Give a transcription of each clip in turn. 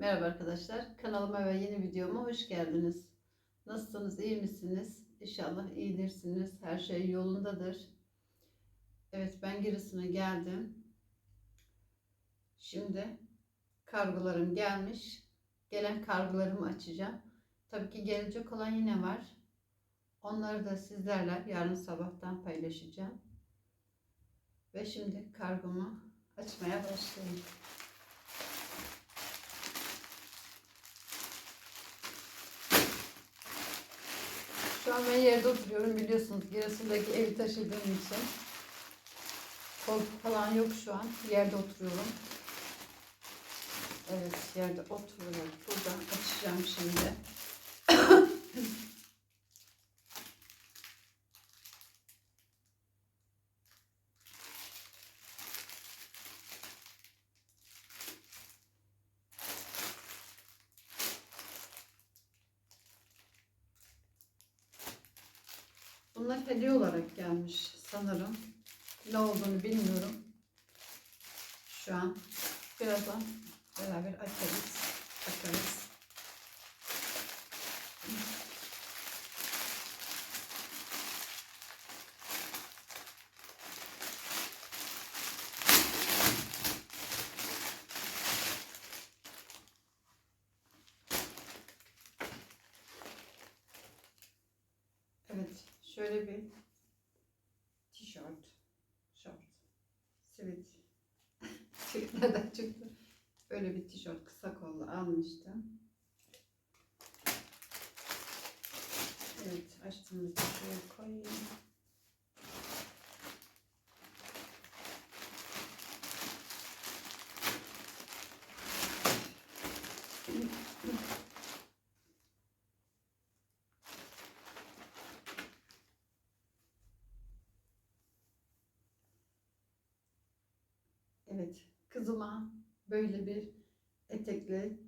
Merhaba arkadaşlar. Kanalıma ve yeni videoma hoş geldiniz. Nasılsınız? iyi misiniz? İnşallah iyidirsiniz. Her şey yolundadır. Evet ben Giresun'a geldim. Şimdi kargolarım gelmiş. Gelen kargolarımı açacağım. Tabii ki gelecek olan yine var. Onları da sizlerle yarın sabahtan paylaşacağım. Ve şimdi kargomu açmaya başlayayım. Şu an ben yerde oturuyorum biliyorsunuz Giresun'daki evi taşıdığım için. Koltuk falan yok şu an. Yerde oturuyorum. Evet yerde oturuyorum. Buradan açacağım şimdi. Bunlar hediye olarak gelmiş sanırım. Ne olduğunu bilmiyorum. Şu an birazdan beraber açarız. Bakarız. Evet, şöyle bir tişört, şort, sivit, nereden çıktı? Böyle bir tişört kısa kollu almıştım. Evet, açtığımızda şöyle koyayım. Evet, kızıma böyle bir etekli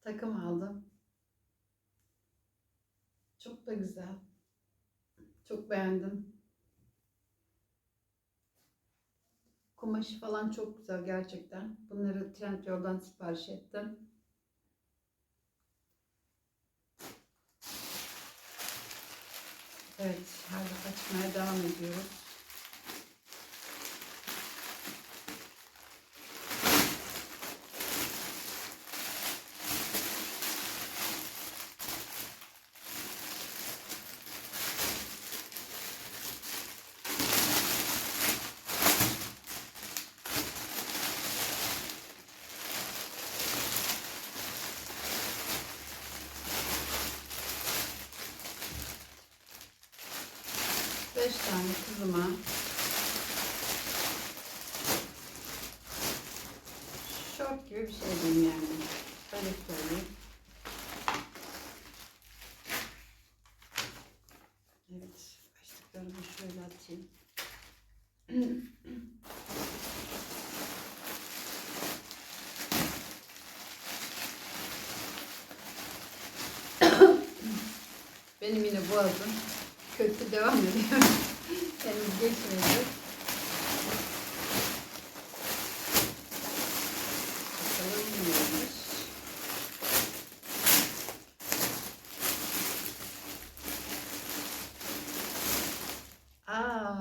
takım aldım. Çok da güzel. Çok beğendim. Kumaşı falan çok güzel gerçekten. Bunları Trendyol'dan sipariş ettim. Evet, hala açmaya devam ediyoruz. Beş tane kızıma şort gibi bir şey diyeyim yani. Öyle söyleyeyim. Evet, başlıklarımı şöyle atayım. Benim yine boğazım kötü devam ediyor. Bakalım neymiş. Aa.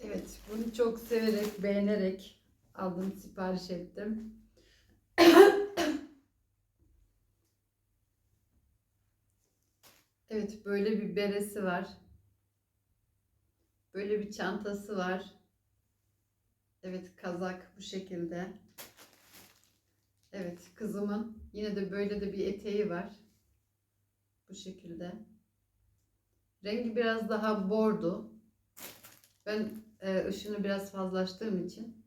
Evet, bunu çok severek, beğenerek aldım, sipariş ettim. Evet, böyle bir beresi var. Böyle bir çantası var. Evet, kazak bu şekilde. Evet, kızımın yine de böyle de bir eteği var. Bu şekilde. Rengi biraz daha bordo. Ben e, ışını biraz fazlaştığım için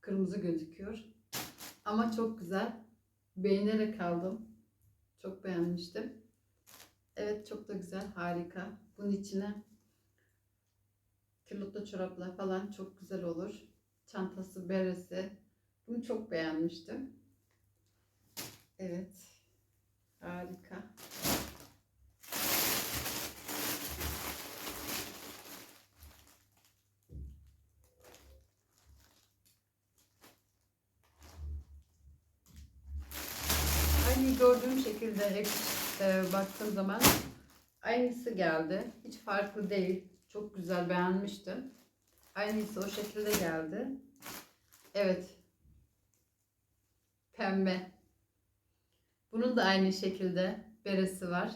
kırmızı gözüküyor. Ama çok güzel. Beğenerek aldım. Çok beğenmiştim. Evet çok da güzel. Harika. Bunun içine külotlu çoraplar falan çok güzel olur. Çantası, beresi. Bunu çok beğenmiştim. Evet. Harika. Aynı gördüğüm şekilde hep e, baktığım zaman aynısı geldi. Hiç farklı değil. Çok güzel beğenmiştim. Aynısı o şekilde geldi. Evet. Pembe. Bunun da aynı şekilde beresi var.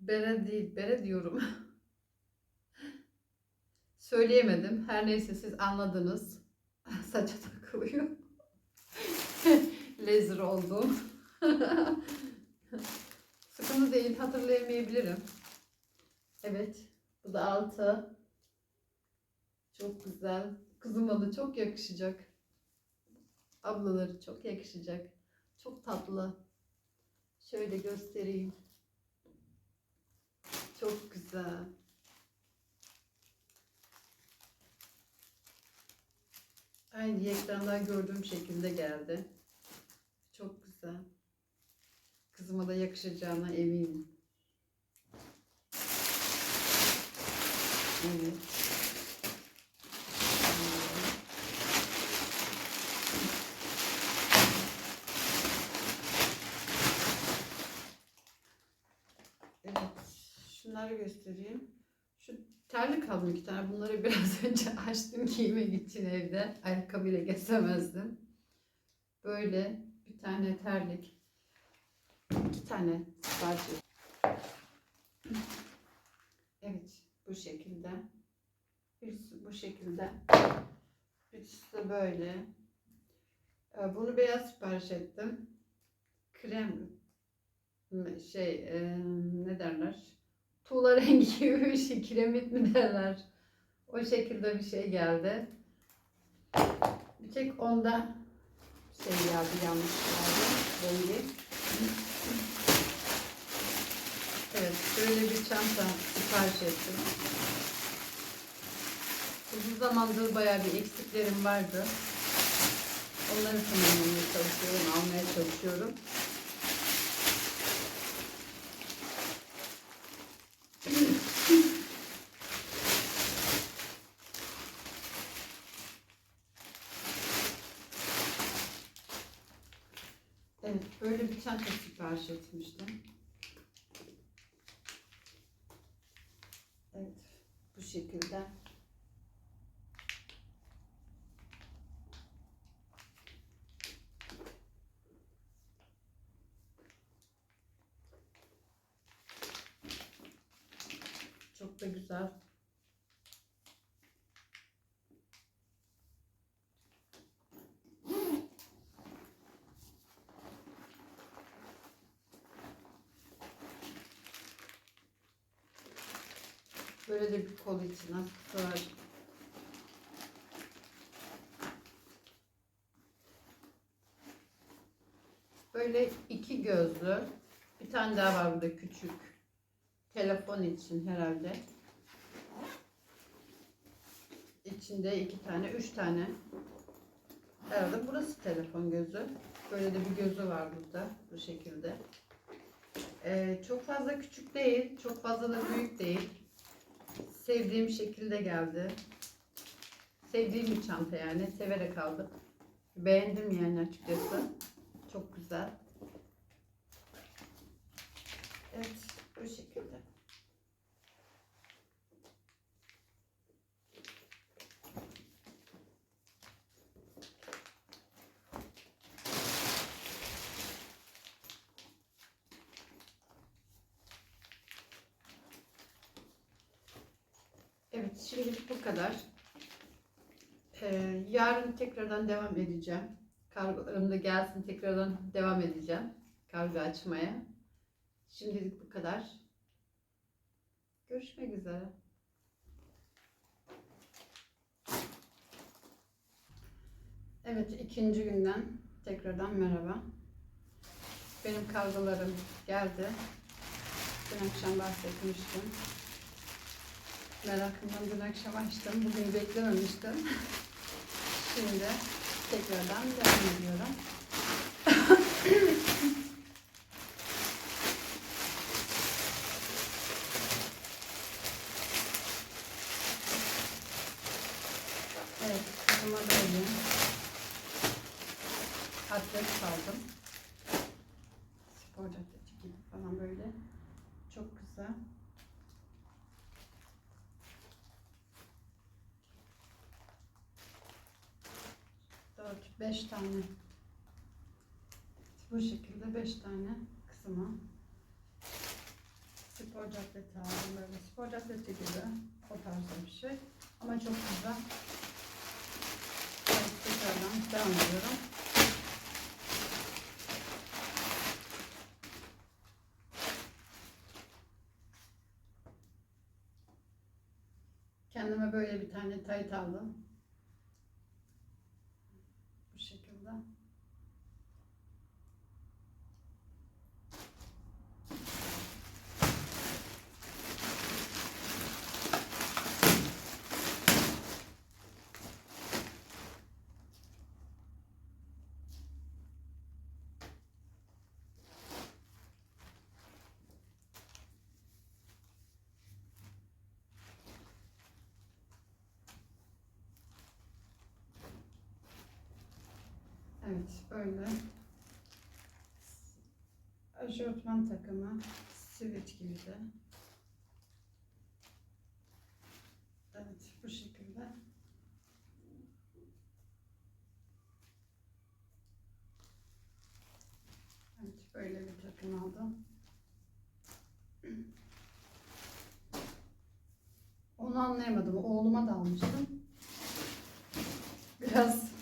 Bere değil, bere diyorum. Söyleyemedim. Her neyse siz anladınız. Saça takılıyor. Laser oldum. Sıkıntı değil, hatırlayamayabilirim. Evet, bu da altı. Çok güzel. Kızıma da çok yakışacak. Ablaları çok yakışacak. Çok tatlı. Şöyle göstereyim. Çok güzel. Aynı ekranda gördüğüm şekilde geldi. Güzel. Kızıma da yakışacağına eminim. Evet. Evet. Şunları göstereyim. Şu terlik aldım iki tane. Bunları biraz önce açtım giymek için evde. Ayakkabıyla gezemezdim. Böyle tane terlik. iki tane ettim. Evet. Bu şekilde. Birisi bu şekilde. Birisi böyle. Ee, Bunu beyaz sipariş ettim. Krem şey e, ne derler? Tuğla rengi gibi bir şey. Kiremit mi derler? O şekilde bir şey geldi. Bir tek onda şey geldi yanlış geldi. Rengi. Evet, böyle bir çanta sipariş ettim. Uzun zamandır bayağı bir eksiklerim vardı. Onları tamamlamaya çalışıyorum, almaya çalışıyorum. Evet, böyle bir çanta sipariş etmiştim. Evet, bu şekilde. Çok da güzel. Böyle de bir kol için var. Böyle iki gözlü. Bir tane daha var burada küçük. Telefon için herhalde. İçinde iki tane, üç tane. Herhalde burası telefon gözü. Böyle de bir gözü var burada. Bu şekilde. Ee, çok fazla küçük değil. Çok fazla da büyük değil sevdiğim şekilde geldi. Sevdiğim bir çanta yani. Severek aldım. Beğendim yani açıkçası. Çok güzel. Evet. Bu şekilde. Evet, şimdilik bu kadar. Ee, yarın tekrardan devam edeceğim. Kargolarım da gelsin tekrardan devam edeceğim. Kargo açmaya. Şimdilik bu kadar. Görüşmek üzere. Evet, ikinci günden tekrardan merhaba. Benim kargolarım geldi. Dün akşam bahsetmiştim. Merakımdan dün akşam açtım. Bugün beklememiştim. Şimdi tekrardan devam ediyorum. evet, kızıma böyle. Hatta ceket aldım. Spor ceket gibi falan böyle. Çok güzel. Dört, beş tane. Bu şekilde beş tane kısma spor cakleti aldım böyle spor cakleti gibi o tarzda bir şey. Ama çok güzel. Tekrardan devam ediyorum. Kendime böyle bir tane tayt aldım bu şekilde Evet böyle aşortman takımı sivit gibi de. Evet bu şekilde. Evet böyle bir takım aldım. Onu anlayamadım. Oğluma da almıştım. Biraz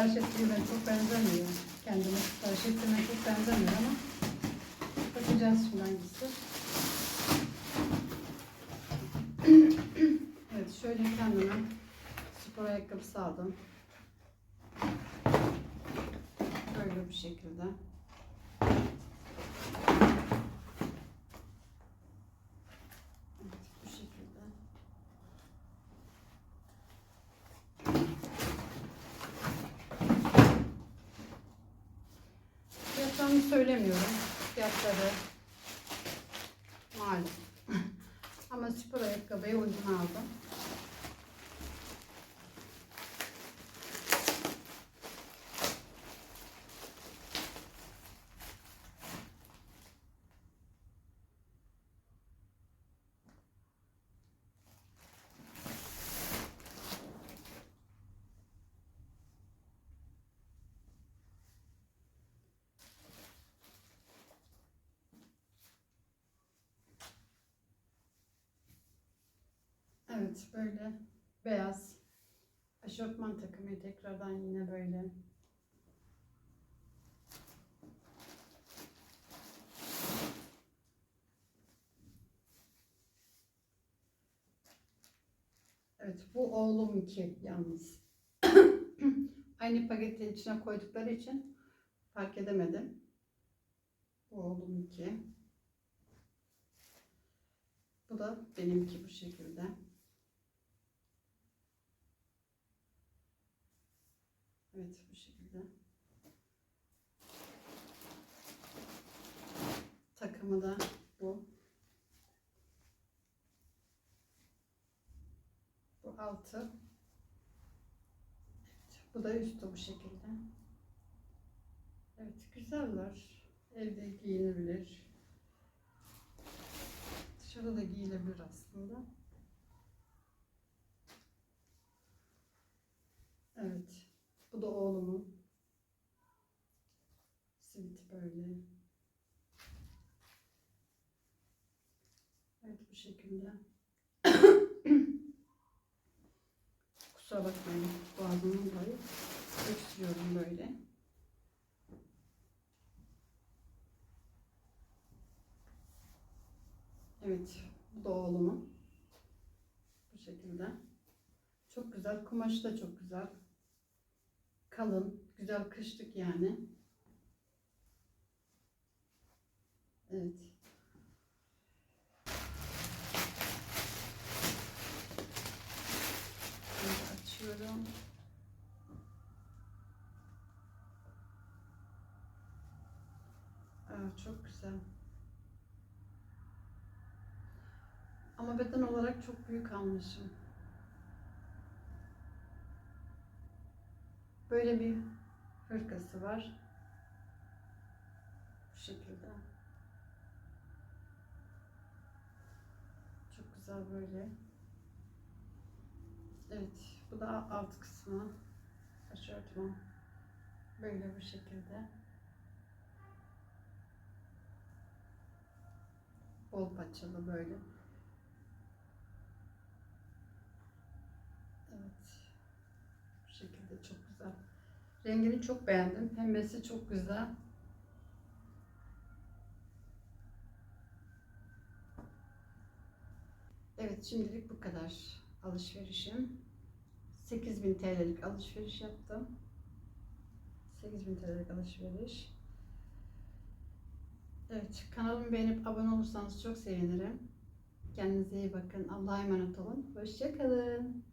sipariş ettiğine çok benzemiyor. Kendime sipariş ettiğine çok benzemiyor ama bakacağız şimdi hangisi. evet şöyle kendime spor ayakkabısı aldım. Böyle bir şekilde. Evet, bu şekilde. Fiyatlarını söylemiyorum. Fiyatları malum. Ama spor ayakkabıya uygun aldım. Evet böyle beyaz aşortman takımı tekrardan yine böyle. Evet bu oğlum iki yalnız. Aynı paketin içine koydukları için fark edemedim. Bu oğlum iki. Bu da benimki bu şekilde. Evet bu şekilde. Takımı da bu. Bu altı. Evet, bu da üstü bu şekilde. Evet güzeller. Evde giyinebilir. Dışarıda da giyilebilir aslında. Evet. Bu da oğlumun. Simit böyle. Evet bu şekilde. Kusura bakmayın boğazımın dolayı öksürüyorum böyle. Evet bu da oğlumun. Bu şekilde. Çok güzel. Kumaşı da çok güzel kalın, güzel kışlık yani. Evet. Şimdi açıyorum. Aa, çok güzel. Ama beden olarak çok büyük almışım. Böyle bir hırkası var. Bu şekilde. Çok güzel böyle. Evet, bu da alt kısmı. Başörtüm. Böyle bu şekilde. Bol paçalı böyle. Evet. Bu şekilde çok güzel. Rengini çok beğendim. Pembesi çok güzel. Evet şimdilik bu kadar alışverişim. 8000 TL'lik alışveriş yaptım. 8000 TL'lik alışveriş. Evet kanalımı beğenip abone olursanız çok sevinirim. Kendinize iyi bakın. Allah'a emanet olun. Hoşçakalın.